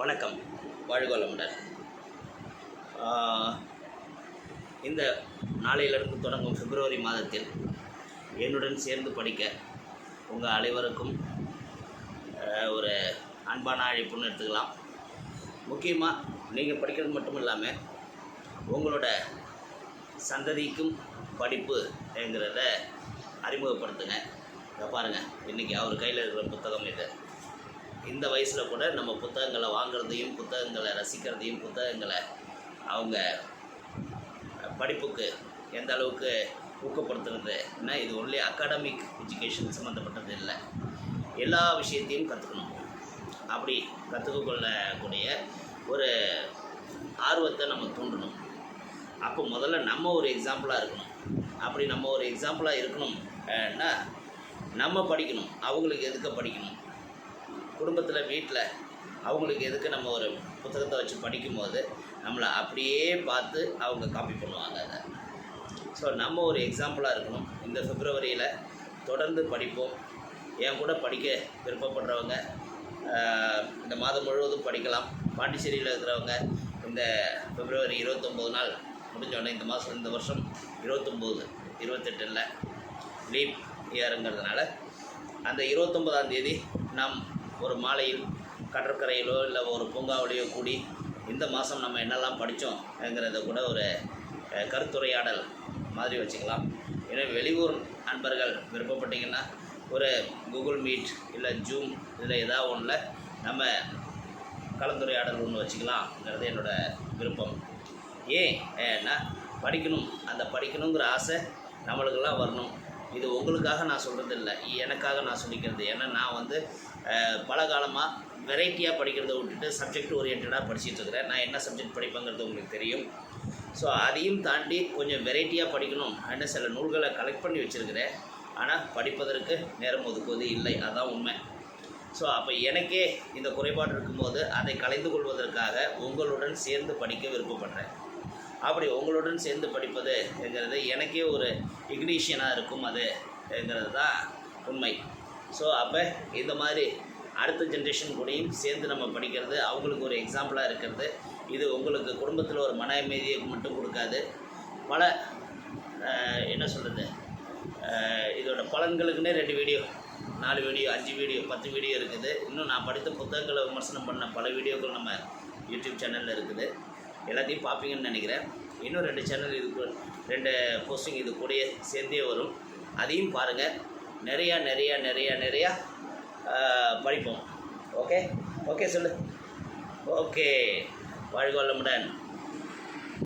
வணக்கம். வாழ்கோளமுடன். இந்த நாளையிலிருந்து தொடங்கும் பிப்ரவரி மாதத்தில் என்னுடன் சேர்ந்து படிக்க உங்கள் அனைவருக்கும் ஒரு அன்பான அழைப்புன்னு எடுத்துக்கலாம். முக்கியமாக நீங்கள் படிக்கிறது மட்டும் இல்லாமல் உங்களோட சந்ததிக்கும் படிப்பு என்கிறத அறிமுகப்படுத்துங்க. இதை பாருங்கள் இன்றைக்கி அவர் கையில் இருக்கிற புத்தகம் இது. இந்த வயசில் கூட நம்ம புத்தகங்களை வாங்குறதையும் புத்தகங்களை ரசிக்கிறதையும் புத்தகங்களை அவங்க படிப்புக்கு எந்த அளவுக்கு ஊக்கப்படுத்துறது ஏன்னா இது ஒன்லி அகாடமிக் எஜுகேஷன் சம்மந்தப்பட்டது இல்லை. எல்லா விஷயத்தையும் கற்றுக்கணும் அப்படி கற்றுக்கொள்ளக்கூடிய ஒரு ஆர்வத்தை நம்ம தூண்டணும். அப்போ முதல்ல நம்ம ஒரு எக்ஸாம்பிளாக இருக்கணும். அப்படி நம்ம ஒரு எக்ஸாம்பிளாக இருக்கணும்னா நம்ம படிக்கணும். அவங்களுக்கு எதுக்க படிக்கணும்? குடும்பத்தில் வீட்டில் அவங்களுக்கு எதுக்கு நம்ம ஒரு புத்தகத்தை வச்சு படிக்கும்போது நம்மளை அப்படியே பார்த்து அவங்க காப்பி பண்ணுவாங்க அதை. ஸோ நம்ம ஒரு எக்ஸாம்பிளாக இருக்கணும். இந்த பிப்ரவரியில் தொடர்ந்து படிப்போம். என் கூட படிக்க விருப்பப்படுறவங்க இந்த மாதம் முழுவதும் படிக்கலாம். பாண்டிச்சேரியில் இருக்கிறவங்க இந்த பிப்ரவரி இருபத்தொம்போது நாள் முடிஞ்சோடனே இந்த மாதம் இந்த வருஷம் இருபத்தொம்போது இருபத்தெட்டில் லீவ் இயருங்கிறதுனால அந்த இருபத்தொம்போதாம் தேதி நாம் ஒரு மாலையில் கடற்கரையிலோ இல்லை ஒரு பூங்காவிலையோ கூடி இந்த மாதம் நம்ம என்னெல்லாம் படித்தோம்ங்கிறத கூட ஒரு கருத்துரையாடல் மாதிரி வச்சுக்கலாம். ஏன்னா வெளியூர் நண்பர்கள் விருப்பப்பட்டீங்கன்னா ஒரு கூகுள் மீட் இல்லை ஜூம் இதில் ஏதாவது ஒன்றில் நம்ம கலந்துரையாடல் ஒன்று வச்சுக்கலாம்ங்கிறது என்னோட விருப்பம். ஏன் ஏன்னா படிக்கணும் அந்த படிக்கணுங்கிற ஆசை நம்மளுக்கெல்லாம் வரணும். இது உங்களுக்காக நான் சொல்கிறது இல்லை எனக்காக நான் சொல்லிக்கிறது. ஏன்னா நான் வந்து பல காலமாக வெரைட்டியாக படிக்கிறத விட்டுட்டு சப்ஜெக்ட் ஓரியன்டாக படிச்சுட்டு இருக்கிறேன். நான் என்ன சப்ஜெக்ட் படிப்பேங்கிறது உங்களுக்கு தெரியும். ஸோ அதையும் தாண்டி கொஞ்சம் வெரைட்டியாக படிக்கணும் அப்படின்னு சில நூல்களை கலெக்ட் பண்ணி வச்சுருக்கிறேன். ஆனால் படிப்பதற்கு நேரம் ஒதுக்குவது இல்லை. அதான் உண்மை. ஸோ அப்போ எனக்கே இந்த குறைபாடு இருக்கும்போது அதை கலைந்து கொள்வதற்காக உங்களுடன் சேர்ந்து படிக்க விருப்பப்படுறேன். அப்படி உங்களுடன் சேர்ந்து படிப்பது என்கிறது எனக்கே ஒரு இக்னீஷியனாக இருக்கும் அது என்கிறது தான் உண்மை. ஸோ அப்போ இந்த மாதிரி அடுத்த ஜென்ரேஷன் கூடயும் சேர்ந்து நம்ம படிக்கிறது அவங்களுக்கு ஒரு எக்ஸாம்பிளாக இருக்கிறது. இது உங்களுக்கு குடும்பத்தில் ஒரு மன அமைதியை மட்டும் கொடுக்காது. பல என்ன சொல்கிறது இதோட பலன்களுக்குன்னே ரெண்டு வீடியோ நாலு வீடியோ அஞ்சு வீடியோ பத்து வீடியோ இருக்குது. இன்னும் நான் படித்த புத்தகங்களை விமர்சனம் பண்ண பல வீடியோக்கள் நம்ம யூடியூப் சேனலில் இருக்குது. எல்லாத்தையும் பார்ப்பீங்கன்னு நினைக்கிறேன். இன்னும் ரெண்டு சேனல் இது ரெண்டு போஸ்டிங் இது கூடயே சேர்ந்தே வரும். அதையும் பாருங்கள் நிறையா நிறையா நிறையா நிறையா படிப்போம். ஓகே ஓகே சொல்லு. ஓகே வாழ்க வளமுடன்.